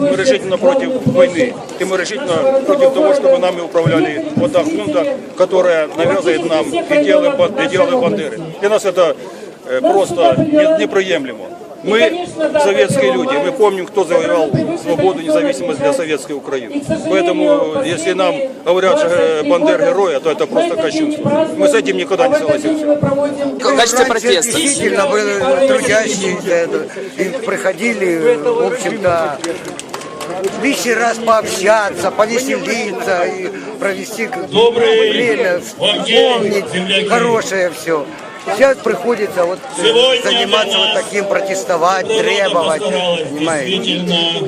мы решительно против войны. И мы решительно против того, чтобы нами управляли вот та хунта, которая навязывает нам идеалы, Бан- идеалы Бандеры. Для нас это э, просто не- неприемлемо. Мы советские люди, мы помним, кто завоевал свободу, независимость для советской Украины. Поэтому, если нам говорят, что э, Бандер героя, то это просто кощунство. Мы с этим никогда не согласимся. В качестве протеста. Действительно были трудящиеся это, и приходили, в общем-то, лишний раз пообщаться, повеселиться и провести Добрый время, вспомнить земляки. хорошее все. Сейчас приходится вот заниматься вот таким, протестовать, требовать, понимаете.